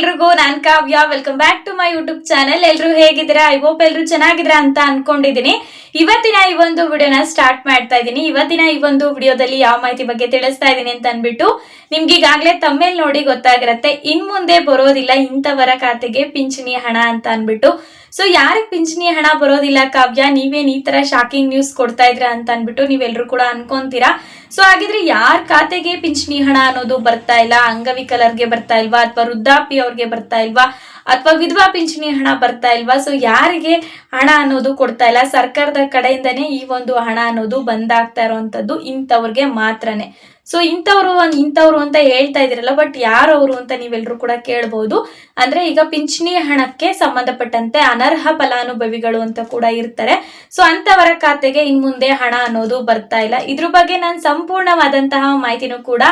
ಎಲ್ರಿಗೂ ನಾನ್ Kavya. Welcome back to my YouTube channel ಎಲ್ರು ಹೇಗಿದ್ದೀರಾ? ಐ ಹೋಪ್ ಎಲ್ರು ಚೆನ್ನಾಗಿದ್ರ ಅಂತ ಅನ್ಕೊಂಡಿದೀನಿ. ಇವತ್ತಿನ ಈ ಒಂದು ವಿಡಿಯೋನ ಸ್ಟಾರ್ಟ್ ಮಾಡ್ತಾ ಇದ್ದೀನಿ ಇವತ್ತಿನ ಈ ಒಂದು ವಿಡಿಯೋದಲ್ಲಿ ಯಾವ ಮಾಹಿತಿ ಬಗ್ಗೆ ತಿಳಿಸ್ತಾ ಇದ್ದೀನಿ ಅಂತ ಅನ್ಬಿಟ್ಟು ನಿಮ್ಗೆ ಈಗಾಗಲೇ ತಮ್ಮೇಲ್ ನೋಡಿ ಗೊತ್ತಾಗಿರತ್ತೆ. ಇನ್ ಮುಂದೆ ಬರೋದಿಲ್ಲ. ಇಂಥವರ ಖಾತೆಗೆ ಪಿಂಚಣಿ ಹಣ ಅಂತ ಅನ್ಬಿಟ್ಟು ಸೊ ಯಾರಿಗೆ ಪಿಂಚಣಿ ಹಣ ಬರೋದಿಲ್ಲ ಕಾವ್ಯ? ನೀವೇನ್ ಈ ತರ ಶಾಕಿಂಗ್ ನ್ಯೂಸ್ ಕೊಡ್ತಾ ಇದ್ರ ಅಂತ ಅನ್ಬಿಟ್ಟು ನೀವೆಲ್ರು ಕೂಡ ಅನ್ಕೊಂತೀರಾ? ಸೊ ಹಾಗಿದ್ರೆ ಯಾರ ಖಾತೆಗೆ ಪಿಂಚಣಿ ಹಣ ಅನ್ನೋದು ಬರ್ತಾ ಇಲ್ಲ? ಅಂಗವಿಕಲರ್ಗೆ ಬರ್ತಾ ಇಲ್ವಾ? ಅಥವಾ ವೃದ್ಧಾಪಿ ಅವ್ರಿಗೆ ಬರ್ತಾ ಇಲ್ವಾ? ಅಥವಾ ವಿಧವಾ ಪಿಂಚಣಿ ಹಣ ಬರ್ತಾ ಇಲ್ವಾ? ಸೊ ಯಾರಿಗೆ ಹಣ ಅನ್ನೋದು ಕೊಡ್ತಾ ಇಲ್ಲ? ಸರ್ಕಾರದ ಕಡೆಯಿಂದನೇ ಈ ಒಂದು ಹಣ ಅನ್ನೋದು ಬಂದಾಗ್ತಾ ಇರೋವಂಥದ್ದು ಇಂಥವ್ರಿಗೆ ಮಾತ್ರನೇ. ಸೊ ಇಂಥವ್ರು ಇಂಥವ್ರು ಅಂತ ಹೇಳ್ತಾ ಇದ್ರಲ್ಲ ಬಟ್ ಯಾರವರು ಅಂತ ನೀವೆಲ್ಲರೂ ಕೂಡ ಕೇಳಬಹುದು ಅಂದ್ರೆ ಈಗ ಪಿಂಚಣಿ ಹಣಕ್ಕೆ ಸಂಬಂಧಪಟ್ಟಂತೆ ಅನರ್ಹ ಫಲಾನುಭವಿಗಳು ಅಂತ ಕೂಡ ಇರ್ತಾರೆ. ಸೊ ಅಂತವರ ಖಾತೆಗೆ ಇನ್ ಮುಂದೆ ಹಣ ಅನ್ನೋದು ಬರ್ತಾ ಇಲ್ಲ. ಇದ್ರ ಬಗ್ಗೆ ನಾನು ಸಂಪೂರ್ಣವಾದಂತಹ ಮಾಹಿತಿನೂ ಕೂಡ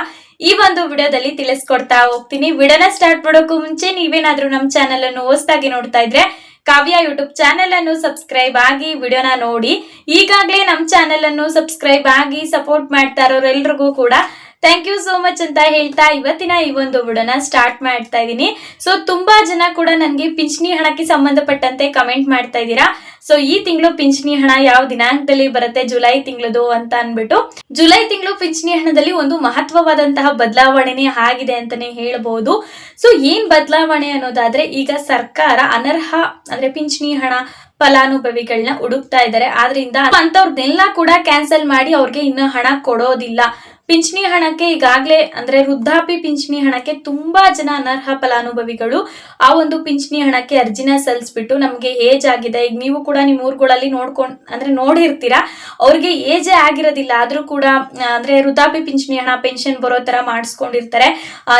ಈ ಒಂದು ವಿಡಿಯೋದಲ್ಲಿ ತಿಳಿಸ್ಕೊಡ್ತಾ ಹೋಗ್ತೀನಿ. ವಿಡಿಯೋನ ಸ್ಟಾರ್ಟ್ ಮಾಡೋಕ್ಕೂ ಮುಂಚೆ ನೀವೇನಾದ್ರೂ ನಮ್ಮ ಚಾನೆಲ್ ಅನ್ನು ಹೊಸದಾಗಿ ನೋಡ್ತಾ ಇದ್ರೆ ಕಾವ್ಯ ಯೂಟ್ಯೂಬ್ ಚಾನೆಲ್ ಅನ್ನು ಸಬ್ಸ್ಕ್ರೈಬ್ ಆಗಿ ವಿಡಿಯೋನ ನೋಡಿ. ಈಗಾಗಲೇ ನಮ್ಮ ಚಾನೆಲ್ ಅನ್ನು ಸಬ್ಸ್ಕ್ರೈಬ್ ಆಗಿ ಸಪೋರ್ಟ್ ಮಾಡ್ತಾ ಇರೋರೆಲ್ರಿಗೂ ಕೂಡ ಥ್ಯಾಂಕ್ ಯು ಸೋ ಮಚ್ ಅಂತ ಹೇಳ್ತಾ ಇವತ್ತಿನ ಈ ಒಂದು ವಿಡಿಯೋನ ಸ್ಟಾರ್ಟ್ ಮಾಡ್ತಾ ಇದ್ದೀನಿ ಸೊ ತುಂಬಾ ಜನ ಕೂಡ ನನಗೆ ಪಿಂಚಣಿ ಹಣಕ್ಕೆ ಸಂಬಂಧಪಟ್ಟಂತೆ ಕಮೆಂಟ್ ಮಾಡ್ತಾ ಇದ್ದೀರಾ. ಸೊ ಈ ತಿಂಗಳು ಪಿಂಚಣಿ ಹಣ ಯಾವ ದಿನಾಂಕದಲ್ಲಿ ಬರುತ್ತೆ? ಜುಲೈ ತಿಂಗಳದು ಅಂತ ಅನ್ಬಿಟ್ಟು. ಜುಲೈ ತಿಂಗಳು ಪಿಂಚಣಿ ಹಣದಲ್ಲಿ ಒಂದು ಮಹತ್ವವಾದಂತಹ ಬದಲಾವಣೆನೇ ಆಗಿದೆ ಅಂತಾನೆ ಹೇಳಬಹುದು ಸೊ ಏನ್ ಬದಲಾವಣೆ ಅನ್ನೋದಾದ್ರೆ ಈಗ ಸರ್ಕಾರ ಅನರ್ಹ, ಅಂದ್ರೆ ಪಿಂಚಣಿ ಹಣ ಫಲಾನುಭವಿಗಳನ್ನ ಹುಡುಕ್ತಾ ಇದ್ದಾರೆ. ಆದ್ರಿಂದ ಅಂತವ್ರನ್ನೆಲ್ಲ ಕೂಡ ಕ್ಯಾನ್ಸಲ್ ಮಾಡಿ ಅವ್ರಿಗೆ ಇನ್ನು ಹಣ ಕೊಡೋದಿಲ್ಲ. ಪಿಂಚಣಿ ಹಣಕ್ಕೆ ಈಗಾಗಲೇ ಅಂದ್ರೆ ವೃದ್ಧಾಪಿ ಪಿಂಚಣಿ ಹಣಕ್ಕೆ ತುಂಬಾ ಜನ ಅನರ್ಹ ಫಲಾನುಭವಿಗಳು ಆ ಒಂದು ಪಿಂಚಣಿ ಹಣಕ್ಕೆ ಅರ್ಜಿನ ಸಲ್ಲಿಸ್ಬಿಟ್ಟು ನಮಗೆ ಏಜ್ ಆಗಿದೆ. ಈಗ ನೀವು ಕೂಡ ನಿಮ್ಮ ಊರುಗಳಲ್ಲಿ ನೋಡ್ಕೊಂಡ್ ಅಂದ್ರೆ ನೋಡಿರ್ತೀರಾ, ಅವ್ರಿಗೆ ಏಜೇ ಆಗಿರೋದಿಲ್ಲ. ಆದ್ರೂ ಕೂಡ ಅಂದ್ರೆ ವೃದ್ಧಾಪಿ ಪಿಂಚಣಿ ಹಣ, ಪೆನ್ಷನ್ ಬರೋ ತರ ಮಾಡಿಸ್ಕೊಂಡಿರ್ತಾರೆ.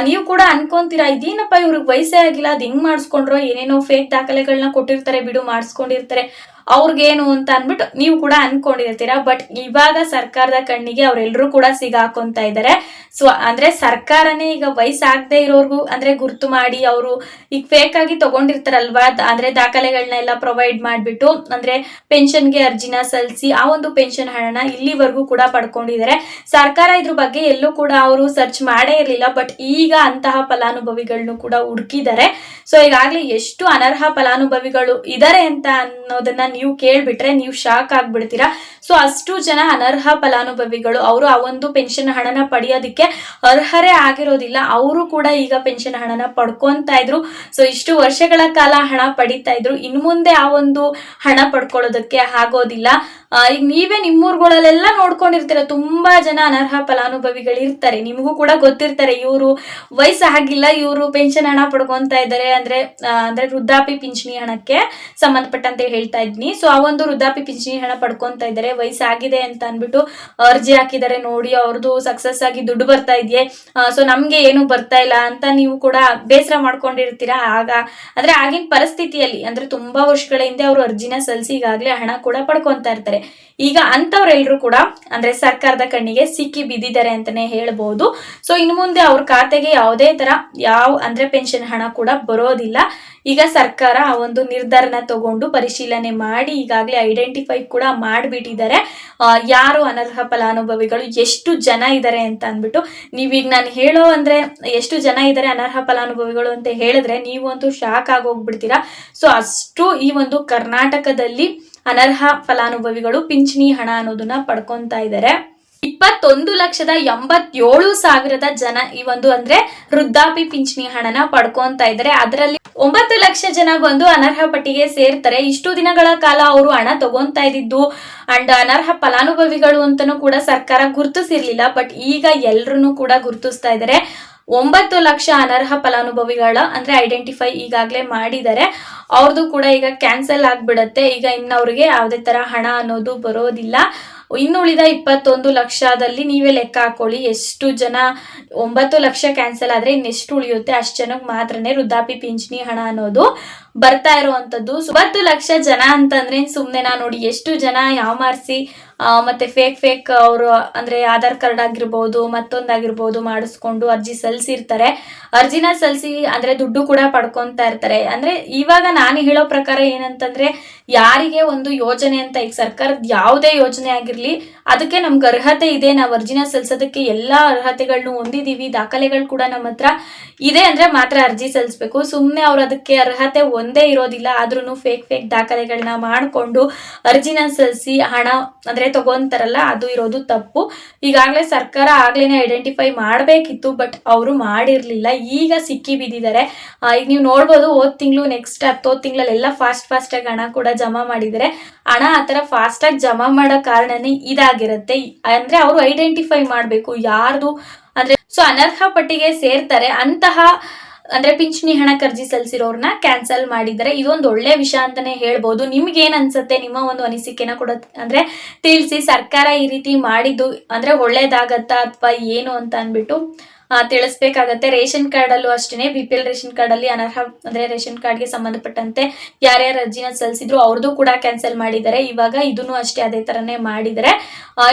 ನೀವು ಕೂಡ ಅನ್ಕೊಂತೀರಾ, ಇದೇನಪ್ಪ ಇವ್ರಿಗೆ ವಯಸ್ಸೇ ಆಗಿಲ್ಲ, ಅದ್ ಹೆಂಗ್ ಮಾಡಿಸ್ಕೊಂಡ್ರೋ, ಏನೇನೋ ಫೇಕ್ ದಾಖಲೆಗಳನ್ನ ಕೊಟ್ಟಿರ್ತಾರೆ, ಬಿಡು, ಮಾಡಿಸ್ಕೊಂಡಿರ್ತಾರೆ. ಅವ್ರಿಗೇನು ಅಂತ ಅನ್ಬಿಟ್ಟು ನೀವು ಕೂಡ ಅನ್ಕೊಂಡಿರ್ತೀರಾ ಬಟ್ ಇವಾಗ ಸರ್ಕಾರದ ಕಣ್ಣಿಗೆ ಅವರೆಲ್ಲರೂ ಕೂಡ ಸಿಗಾಕೊಂತ ಇದ್ದಾರೆ ಸೊ ಅಂದ್ರೆ ಸರ್ಕಾರನೇ ಈಗ ವಯಸ್ಸಾಗದೆ ಇರೋರ್ಗು ಅಂದ್ರೆ ಗುರ್ತು ಮಾಡಿ ಅವರು ಈಗ ಫೇಕ್ ಆಗಿ ತಗೊಂಡಿರ್ತಾರಲ್ವಾ, ಅಂದ್ರೆ ದಾಖಲೆಗಳನ್ನೆಲ್ಲ ಪ್ರೊವೈಡ್ ಮಾಡ್ಬಿಟ್ಟು, ಅಂದ್ರೆ ಪೆನ್ಷನ್ಗೆ ಅರ್ಜಿನ ಸಲ್ಲಿಸಿ ಆ ಒಂದು ಪೆನ್ಷನ್ ಹಣನ ಇಲ್ಲಿವರೆಗೂ ಕೂಡ ಪಡ್ಕೊಂಡಿದ್ದಾರೆ ಸರ್ಕಾರ ಇದ್ರ ಬಗ್ಗೆ ಎಲ್ಲೂ ಕೂಡ ಅವರು ಸರ್ಚ್ ಮಾಡೇ ಇರಲಿಲ್ಲ ಬಟ್ ಈಗ ಅಂತಹ ಫಲಾನುಭವಿಗಳನ್ನು ಕೂಡ ಹುಡುಕಿದ್ದಾರೆ ಸೊ ಈಗಾಗಲೇ ಎಷ್ಟು ಅನರ್ಹ ಫಲಾನುಭವಿಗಳು ಇದ್ದಾರೆ ಅಂತ ಅನ್ನೋದನ್ನ ನೀವು ಕೇಳ್ಬಿಟ್ರೆ ನೀವು ಶಾಕ್ ಆಗ್ಬಿಡ್ತೀರಾ. ಸೊ ಅಷ್ಟು ಜನ ಅನರ್ಹ ಫಲಾನುಭವಿಗಳು, ಅವರು ಆ ಒಂದು ಪೆನ್ಷನ್ ಹಣನ ಪಡೆಯೋದಕ್ಕೆ ಅರ್ಹರೇ ಆಗಿರೋದಿಲ್ಲ. ಅವರು ಕೂಡ ಈಗ ಪೆನ್ಷನ್ ಹಣನ ಪಡ್ಕೊಂತಾ ಇದ್ರು. ಸೊ ಇಷ್ಟು ವರ್ಷಗಳ ಕಾಲ ಹಣ ಪಡಿತಾ ಇದ್ರು. ಇನ್ನು ಮುಂದೆ ಆ ಒಂದು ಹಣ ಪಡ್ಕೊಳ್ಳೋದಕ್ಕೆ ಆಗೋದಿಲ್ಲ. ಈಗ ನೀವೇ ನಿಮ್ಮೂರುಗಳಲ್ಲೆಲ್ಲ ನೋಡ್ಕೊಂಡಿರ್ತೀರ, ತುಂಬಾ ಜನ ಅನರ್ಹ ಫಲಾನುಭವಿಗಳು ಇರ್ತಾರೆ ನಿಮಗೂ ಕೂಡ ಗೊತ್ತಿರ್ತಾರೆ, ಇವರು ವಯಸ್ಸಾಗಿಲ್ಲ, ಇವರು ಪೆನ್ಷನ್ ಹಣ ಪಡ್ಕೊಂತಾ ಇದ್ದಾರೆ. ಅಂದ್ರೆ ಅಂದ್ರೆ ವೃದ್ಧಾಪಿ ಪಿಂಚಣಿ ಹಣಕ್ಕೆ ಸಂಬಂಧಪಟ್ಟಂತೆ ಹೇಳ್ತಾ ಇದ್ನಿ. ಸೊ ಆ ಒಂದು ವೃದ್ಧಾಪಿ ಪಿಂಚಣಿ ಹಣ ಪಡ್ಕೊಂತ ಇದ್ದಾರೆ. ವಯಸ್ಸಾಗಿದೆ ಅಂತ ಅಂದ್ಬಿಟ್ಟು ಅರ್ಜಿ ಹಾಕಿದ್ದಾರೆ. ನೋಡಿ ಅವ್ರದ್ದು ಸಕ್ಸಸ್ ಆಗಿ ದುಡ್ಡು ಬರ್ತಾ ಇದೆಯೇ. ಸೊ ನಮ್ಗೆ ಏನು ಬರ್ತಾ ಇಲ್ಲ ಅಂತ ನೀವು ಕೂಡ ಬೇಸರ ಮಾಡ್ಕೊಂಡಿರ್ತೀರಾ? ಆಗ, ಅಂದ್ರೆ ಆಗಿನ ಪರಿಸ್ಥಿತಿಯಲ್ಲಿ, ಅಂದ್ರೆ ತುಂಬಾ ವರ್ಷಗಳ ಹಿಂದೆ ಅವರು ಅರ್ಜಿನ ಸಲ್ಲಿಸಿ ಈಗಾಗಲೇ ಹಣ ಕೂಡ ಪಡ್ಕೊಂತಾ ಇರ್ತಾರೆ. ಈಗ ಅಂತವ್ರೆಲ್ರು ಕೂಡ, ಅಂದ್ರೆ ಸರ್ಕಾರದ ಕಣ್ಣಿಗೆ ಸಿಕ್ಕಿ ಬಿದ್ದಿದ್ದಾರೆ ಅಂತಾನೆ ಹೇಳ್ಬಹುದು ಸೊ ಇನ್ನು ಮುಂದೆ ಅವ್ರ ಖಾತೆಗೆ ಯಾವುದೇ ತರ ಯಾವ, ಅಂದ್ರೆ ಪೆನ್ಷನ್ ಹಣ ಕೂಡ ಬರೋದಿಲ್ಲ. ಈಗ ಸರ್ಕಾರ ಆ ಒಂದು ನಿರ್ಧಾರನ ತಗೊಂಡು ಪರಿಶೀಲನೆ ಮಾಡಿ ಈಗಾಗಲೇ ಐಡೆಂಟಿಫೈ ಕೂಡ ಮಾಡಿಬಿಟ್ಟಿದ್ದಾರೆ. ಯಾರು ಅನರ್ಹ ಫಲಾನುಭವಿಗಳು, ಎಷ್ಟು ಜನ ಇದ್ದಾರೆ ಅಂತ ಅಂದ್ಬಿಟ್ಟು ನೀವೀಗ ನಾನು ಹೇಳೋ ಅಂದರೆ ಎಷ್ಟು ಜನ ಇದ್ದಾರೆ ಅನರ್ಹ ಫಲಾನುಭವಿಗಳು ಅಂತ ಹೇಳಿದ್ರೆ ನೀವಂತೂ ಶಾಕ್ ಆಗೋಗ್ಬಿಡ್ತೀರಾ? ಸೊ ಅಷ್ಟು ಈ ಒಂದು ಕರ್ನಾಟಕದಲ್ಲಿ ಅನರ್ಹ ಫಲಾನುಭವಿಗಳು ಪಿಂಚಣಿ ಹಣ ಅನ್ನೋದನ್ನ ಪಡ್ಕೊತಾ ಇದ್ದಾರೆ. ಇಪ್ಪತ್ತೊಂದು ಲಕ್ಷದ ಎಂಬತ್ತೇಳು ಸಾವಿರದ ಜನ ಈ ಒಂದು ಅಂದ್ರೆ ವೃದ್ಧಾಪಿ ಪಿಂಚಣಿ ಹಣನ ಪಡ್ಕೊಂತ ಇದ್ದಾರೆ. ಅದರಲ್ಲಿ ಒಂಬತ್ತು ಲಕ್ಷ ಜನ ಬಂದು ಅನರ್ಹ ಪಟ್ಟಿಗೆ ಸೇರ್ತಾರೆ. ಇಷ್ಟು ದಿನಗಳ ಕಾಲ ಅವರು ಹಣ ತಗೊಂತಾ ಇದ್ದಿದ್ದು ಅಂಡ್ ಅನರ್ಹ ಫಲಾನುಭವಿಗಳು ಅಂತಾನೂ ಕೂಡ ಸರ್ಕಾರ ಗುರುತಿಸಿರ್ಲಿಲ್ಲ. ಬಟ್ ಈಗ ಎಲ್ರೂ ಕೂಡ ಗುರುತಿಸ್ತಾ ಇದ್ದಾರೆ. ಒಂಬತ್ತು ಲಕ್ಷ ಅನರ್ಹ ಫಲಾನುಭವಿಗಳ ಅಂದ್ರೆ ಐಡೆಂಟಿಫೈ ಈಗಾಗಲೇ ಮಾಡಿದ್ದಾರೆ. ಅವ್ರದ್ದು ಕೂಡ ಈಗ ಕ್ಯಾನ್ಸಲ್ ಆಗ್ಬಿಡತ್ತೆ. ಈಗ ಇನ್ನು ಅವ್ರಿಗೆ ಯಾವುದೇ ತರ ಹಣ ಅನ್ನೋದು ಬರೋದಿಲ್ಲ. ಇನ್ನುಳಿದ ಇಪ್ಪತ್ತೊಂದು ಲಕ್ಷದಲ್ಲಿ ನೀವೇ ಲೆಕ್ಕ ಹಾಕೊಳ್ಳಿ. ಎಷ್ಟು ಜನ, ಒಂಬತ್ತು ಲಕ್ಷ ಕ್ಯಾನ್ಸಲ್ ಆದ್ರೆ ಇನ್ನೆಷ್ಟು ಉಳಿಯುತ್ತೆ? ಅಷ್ಟು ಜನಕ್ಕೆ ಮಾತ್ರನೇ ವೃದ್ಧಾಪಿ ಪಿಂಚಣಿ ಹಣ ಅನ್ನೋದು ಬರ್ತಾ ಇರುವಂಥದ್ದು. ಒಂಬತ್ತು ಲಕ್ಷ ಜನ ಅಂತಂದ್ರೆ ಸುಮ್ಮನೆ ನೋಡಿ, ಎಷ್ಟು ಜನ ಯಾಮಾರಿಸಿ ಮತ್ತೆ ಫೇಕ್ ಫೇಕ್ ಅವರು, ಅಂದ್ರೆ ಆಧಾರ್ ಕಾರ್ಡ್ ಆಗಿರ್ಬೋದು, ಮತ್ತೊಂದಾಗಿರ್ಬೋದು ಮಾಡಿಸ್ಕೊಂಡು ಅರ್ಜಿ ಸಲ್ಲಿಸಿರ್ತಾರೆ. ಅರ್ಜಿನ ಸಲ್ಲಿಸಿ, ಅಂದ್ರೆ ದುಡ್ಡು ಕೂಡ ಪಡ್ಕೊತಾ ಇರ್ತಾರೆ. ಅಂದ್ರೆ ಇವಾಗ ನಾನು ಹೇಳೋ ಪ್ರಕಾರ ಏನಂತಂದ್ರೆ, ಯಾರಿಗೆ ಒಂದು ಯೋಜನೆ ಅಂತ, ಈಗ ಸರ್ಕಾರದ ಯಾವುದೇ ಯೋಜನೆ ಆಗಿರ್ಲಿ, ಅದಕ್ಕೆ ನಮ್ಗೆ ಅರ್ಹತೆ ಇದೆ. ನಾವು ಅರ್ಜಿನ ಸಲ್ಲಿಸೋದಕ್ಕೆ ಎಲ್ಲಾ ಅರ್ಹತೆಗಳನ್ನು ಹೊಂದಿದೀವಿ. ದಾಖಲೆಗಳು ಕೂಡ ನಮ್ಮ ಹತ್ರ ಇದೆ ಅಂದ್ರೆ ಮಾತ್ರ ಅರ್ಜಿ ಸಲ್ಲಿಸ್ಬೇಕು. ಸುಮ್ಮನೆ ಅವ್ರು ಅದಕ್ಕೆ ಅರ್ಹತೆ ಒಂದೇ ಇರೋದಿಲ್ಲ. ಆದ್ರೂ ಫೇಕ್ ಫೇಕ್ ದಾಖಲೆಗಳನ್ನ ಮಾಡಿಕೊಂಡು ಅರ್ಜಿನ ಸಲ್ಲಿಸಿ ಹಣ, ಅಂದ್ರೆ ತಗೊಂತಾರಲ್ಲ, ಅದು ಇರೋದು ತಪ್ಪು. ಈಗಾಗಲೇ ಸರ್ಕಾರ ಆಗ್ಲೇನೆ ಐಡೆಂಟಿಫೈ ಮಾಡಬೇಕಿತ್ತು ಬಟ್ ಅವರು ಮಾಡಿರ್ಲಿಲ್ಲ. ಈಗ ಸಿಕ್ಕಿ ಬಿದ್ದಿದ್ದಾರೆ. ಈಗ ನೀವು ನೋಡ್ಬೋದು, ಹೋದ್ ತಿಂಗಳು ನೆಕ್ಸ್ಟ್ ಹತ್ತೋದ್ ತಿಂಗಳಲ್ಲೆಲ್ಲ ಫಾಸ್ಟ್ ಫಾಸ್ಟ್ ಆಗಿ ಹಣ ಕೂಡ ಜಮಾ ಮಾಡಿದರೆ ಹಣ ಆ ಥರ ಫಾಸ್ಟ್ ಆಗಿ ಜಮಾ ಮಾಡೋ ಕಾರಣನೇ ಇದಾಗಿರುತ್ತೆ. ಅಂದ್ರೆ ಅವರು ಐಡೆಂಟಿಫೈ ಮಾಡಬೇಕು, ಯಾರ್ದು? ಅಂದ್ರೆ, ಸೊ ಅನರ್ಹ ಪಟ್ಟಿಗೆ ಸೇರ್ತಾರೆ. ಅಂತಹ ಅಂದ್ರೆ ಪಿಂಚಣಿ ಹಣ ಕರ್ಜಿ ಸಲ್ಲಿಸಿರೋರ್ನ ಕ್ಯಾನ್ಸಲ್ ಮಾಡಿದರೆ ಇದೊಂದು ಒಳ್ಳೆ ವಿಷಯ ಅಂತಾನೆ ಹೇಳ್ಬೋದು. ನಿಮ್ಗೆ ಏನ್ ಅನ್ಸುತ್ತೆ? ನಿಮ್ಮ ಒಂದು ಅನಿಸಿಕೆನ ಕೂಡ, ಅಂದ್ರೆ ತಿಳಿಸಿ. ಸರ್ಕಾರ ಈ ರೀತಿ ಮಾಡಿದ್ದು ಅಂದ್ರೆ ಒಳ್ಳೇದಾಗತ್ತಾ ಅಥವಾ ಏನು ಅಂತ ಅಂದ್ಬಿಟ್ಟು? ತಿಳಿಸ್ಬೇಕಾಗತ್ತೆ. ರೇಷನ್ ಕಾರ್ಡ್ ಅಲ್ಲೂ ಅಷ್ಟೇ B P L ration card ಅಲ್ಲಿ ಅನರ್ಹ, ಅಂದ್ರೆ ರೇಷನ್ ಕಾರ್ಡ್ಗೆ ಸಂಬಂಧಪಟ್ಟಂತೆ ಯಾರ್ಯಾರು ಅರ್ಜಿನ ಸಲ್ಲಿಸಿದ್ರು ಅವ್ರದ್ದು ಕೂಡ ಕ್ಯಾನ್ಸಲ್ ಮಾಡಿದ್ದಾರೆ. ಇವಾಗ ಇದನ್ನು ಅಷ್ಟೇ ಅದೇ ತರನೇ ಮಾಡಿದರೆ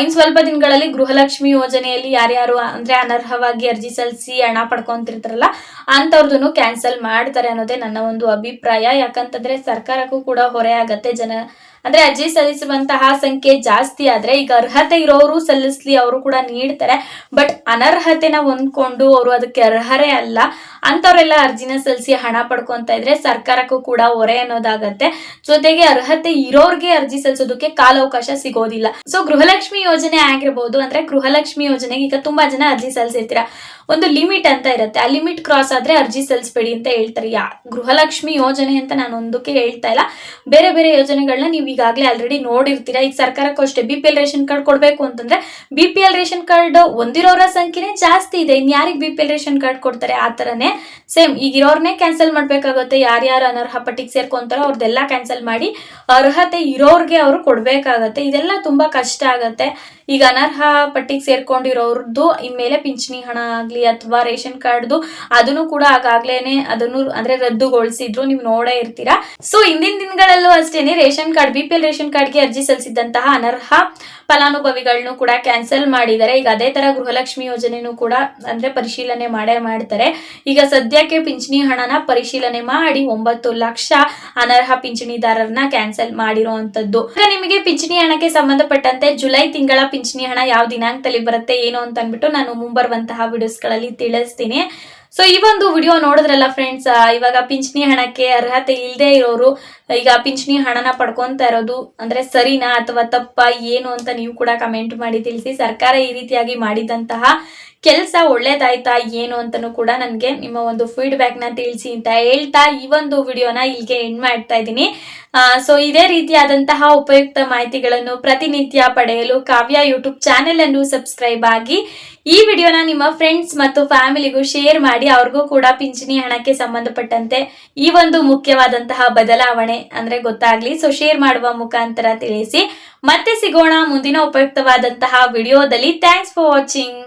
ಇನ್ ಸ್ವಲ್ಪ ದಿನಗಳಲ್ಲಿ ಗೃಹಲಕ್ಷ್ಮಿ ಯೋಜನೆಯಲ್ಲಿ ಯಾರ್ಯಾರು, ಅಂದ್ರೆ ಅನರ್ಹವಾಗಿ ಅರ್ಜಿ ಸಲ್ಲಿಸಿ ಹಣ ಪಡ್ಕೊಂತಿರ್ತಾರಲ್ಲ ಅಂಥವ್ರದ್ದು ಕ್ಯಾನ್ಸಲ್ ಮಾಡ್ತಾರೆ ಅನ್ನೋದೇ ನನ್ನ ಒಂದು ಅಭಿಪ್ರಾಯ. ಯಾಕಂತಂದ್ರೆ ಸರ್ಕಾರಕ್ಕೂ ಕೂಡ ಹೊರೆ ಆಗತ್ತೆ ಜನ ಅಂದ್ರೆ ಅರ್ಜಿ ಸಲ್ಲಿಸುವಂತಹ ಸಂಖ್ಯೆ ಜಾಸ್ತಿ ಆದ್ರೆ ಈಗ ಅರ್ಹತೆ ಇರೋರು ಸಲ್ಲಿಸ್ಲಿ ಅವರು ಕೂಡ ನೀಡ್ತಾರೆ. ಬಟ್ ಅನರ್ಹತೆನ ಹೊಂದ್ಕೊಂಡು ಅವರು ಅದಕ್ಕೆ ಅರ್ಹರೇ ಅಲ್ಲ. ಅಂತವ್ರೆಲ್ಲ ಅರ್ಜಿನ ಸಲ್ಲಿಸಿ ಹಣ ಪಡ್ಕೊಂತ ಇದ್ರೆ ಸರ್ಕಾರಕ್ಕೂ ಕೂಡ ಹೊರೆ ಅನ್ನೋದಾಗತ್ತೆ. ಜೊತೆಗೆ ಅರ್ಹತೆ ಇರೋರ್ಗೆ ಅರ್ಜಿ ಸಲ್ಲಿಸೋದಕ್ಕೆ ಕಾಲಾವಕಾಶ ಸಿಗೋದಿಲ್ಲ. ಸೊ ಗೃಹಲಕ್ಷ್ಮಿ ಯೋಜನೆ ಆಗಿರ್ಬೋದು ಅಂದ್ರೆ ಗೃಹಲಕ್ಷ್ಮಿ ಯೋಜನೆಗೆ ಈಗ ತುಂಬಾ ಜನ ಅರ್ಜಿ ಸಲ್ಲಿಸಿರ್ತೀರ. ಒಂದು ಲಿಮಿಟ್ ಅಂತ ಇರುತ್ತೆ. ಆ ಲಿಮಿಟ್ ಕ್ರಾಸ್ ಆದ್ರೆ ಅರ್ಜಿ ಸಲ್ಲಿಸಬೇಡಿ ಅಂತ ಹೇಳ್ತಾರೆ. ಯಾ, ಗೃಹಲಕ್ಷ್ಮಿ ಯೋಜನೆ ಅಂತ ನಾನು ಒಂದಕ್ಕೆ ಹೇಳ್ತಾ ಇಲ್ಲ. ಬೇರೆ ಬೇರೆ ಯೋಜನೆಗಳನ್ನ ನೀವು ಈಗಾಗಲೇ ಆಲ್ರೆಡಿ ನೋಡಿರ್ತೀರಾ. ಈಗ ಸರ್ಕಾರಕ್ಕೂ ಅಷ್ಟೇ ಬಿ ರೇಷನ್ ಕಾರ್ಡ್ ಕೊಡಬೇಕು ಅಂತಂದ್ರೆ ಬಿ ರೇಷನ್ ಕಾರ್ಡ್ ಹೊಂದಿರೋರ ಸಂಖ್ಯೆನೇ ಜಾಸ್ತಿ ಇದೆ. ಇನ್ ಯಾರಿಗೆ ಬಿ ರೇಷನ್ ಕಾರ್ಡ್ ಕೊಡ್ತಾರೆ? ಆ ಥರನೇ ಸೇಮ್ ಈಗ ಇರೋರ್ನೇ ಕ್ಯಾನ್ಸಲ್ ಮಾಡ್ಬೇಕಾಗುತ್ತೆ. ಯಾರ್ಯಾರು ಅನರ್ಹ ಪಟ್ಟಿಗೆ ಸೇರ್ಕೊಂತಾರೋ ಅವ್ರದ್ದೆಲ್ಲ ಕ್ಯಾನ್ಸಲ್ ಮಾಡಿ ಅರ್ಹತೆ ಇರೋರ್ಗೆ ಅವರು ಕೊಡ್ಬೇಕಾಗತ್ತೆ. ಇದೆಲ್ಲ ತುಂಬಾ ಕಷ್ಟ ಆಗತ್ತೆ. ಈಗ ಅನರ್ಹ ಪಟ್ಟಿಗೆ ಸೇರ್ಕೊಂಡಿರೋರ್ದು ಇನ್ಮೇಲೆ ಪಿಂಚಣಿ ಹಣ ಆಗ್ಲಿ ಅಥವಾ ರೇಷನ್ ಕಾರ್ಡ್ದು ಅದನ್ನು ಕೂಡ ಆಗಾಗ್ಲೇನೆ ಅದನ್ನು ಅಂದ್ರೆ ರದ್ದುಗೊಳಿಸಿದ್ರು, ನೀವು ನೋಡೇ ಇರ್ತೀರಾ. ಸೊ ಇಂದಿನ ದಿನಗಳಲ್ಲೂ ಅಷ್ಟೇನೆ ration card, B P L ration ಕಾರ್ಡ್ಗೆ ಅರ್ಜಿ ಸಲ್ಲಿಸಿದಂತಹ ಅನರ್ಹ ಫಲಾನುಭವಿಗಳನ್ನು ಕೂಡ ಕ್ಯಾನ್ಸಲ್ ಮಾಡಿದ್ದಾರೆ. ಈಗ ಅದೇ ತರ ಗೃಹಲಕ್ಷ್ಮಿ ಯೋಜನೆನೂ ಕೂಡ ಅಂದ್ರೆ ಪರಿಶೀಲನೆ ಮಾಡೇ ಮಾಡ್ತಾರೆ. ಈಗ ಸದ್ಯಕ್ಕೆ ಪಿಂಚಣಿ ಹಣನ ಪರಿಶೀಲನೆ ಮಾಡಿ ಒಂಬತ್ತು ಲಕ್ಷ ಅನರ್ಹ ಪಿಂಚಣಿದಾರರನ್ನ ಕ್ಯಾನ್ಸಲ್ ಮಾಡಿರುವಂತದ್ದು ನಿಮಗೆ ಪಿಂಚಣಿ ಹಣಕ್ಕೆ ಸಂಬಂಧಪಟ್ಟಂತೆ ಜುಲೈ ತಿಂಗಳ ಪಿಂಚಣಿ ಹಣ ಯಾವ ದಿನಾಂಕದಲ್ಲಿ ಬರುತ್ತೆ ಏನು ಅಂತ ಅಂದ್ಬಿಟ್ಟು ನಾನು ಮುಂಬರುವಂತಹ ವಿಡಿಯೋಸ್ಗಳಲ್ಲಿ ತಿಳಿಸ್ತೀನಿ. ಸೊ ಈ ಒಂದು ವಿಡಿಯೋ ನೋಡಿದ್ರಲ್ಲ ಫ್ರೆಂಡ್ಸ್ ಇವಾಗ ಪಿಂಚಣಿ ಹಣಕ್ಕೆ ಅರ್ಹತೆ ಇಲ್ಲದೆ ಇರೋರು, ಈಗ ಪಿಂಚಣಿ ಹಣನ ಪಡ್ಕೊಂತ ಇರೋದು ಅಂದ್ರೆ ಸರಿನಾ ಅಥವಾ ತಪ್ಪ, ಏನು ಅಂತ ನೀವು ಕೂಡ ಕಮೆಂಟ್ ಮಾಡಿ ತಿಳಿಸಿ. ಸರ್ಕಾರ ಈ ರೀತಿಯಾಗಿ ಮಾಡಿದಂತಹ ಕೆಲಸ ಒಳ್ಳೇದಾಯ್ತಾ, ಏನು ಅಂತನೂ ಕೂಡ ನನಗೆ ನಿಮ್ಮ ಒಂದು ಫೀಡ್ಬ್ಯಾಕ್ನ ತಿಳಿಸಿ ಅಂತ ಹೇಳ್ತಾ ಈ ಒಂದು ವಿಡಿಯೋನ ಇಲ್ಲಿಗೆ ಎಂಡ್ ಮಾಡ್ತಾ ಇದ್ದೀನಿ. ಸೊ ಇದೇ ರೀತಿಯಾದಂತಹ ಉಪಯುಕ್ತ ಮಾಹಿತಿಗಳನ್ನು ಪ್ರತಿನಿತ್ಯ ಪಡೆಯಲು ಕಾವ್ಯ ಯೂಟ್ಯೂಬ್ ಚಾನೆಲ್ ಅನ್ನು ಸಬ್ಸ್ಕ್ರೈಬ್ ಆಗಿ ಈ ವಿಡಿಯೋನ ನಿಮ್ಮ ಫ್ರೆಂಡ್ಸ್ ಮತ್ತು ಫ್ಯಾಮಿಲಿಗೂ ಶೇರ್ ಮಾಡಿ ಅವ್ರಿಗೂ ಕೂಡ ಪಿಂಚಣಿ ಹಣಕ್ಕೆ ಸಂಬಂಧಪಟ್ಟಂತೆ ಈ ಒಂದು ಮುಖ್ಯವಾದಂತಹ ಬದಲಾವಣೆ ಅಂದ್ರೆ ಗೊತ್ತಾಗ್ಲಿ. ಸೊ ಶೇರ್ ಮಾಡುವ ಮುಖಾಂತರ ತಿಳಿಸಿ. ಮತ್ತೆ ಸಿಗೋಣ ಮುಂದಿನ ಉಪಯುಕ್ತವಾದಂತಹ ವಿಡಿಯೋದಲ್ಲಿ. Thanks for watching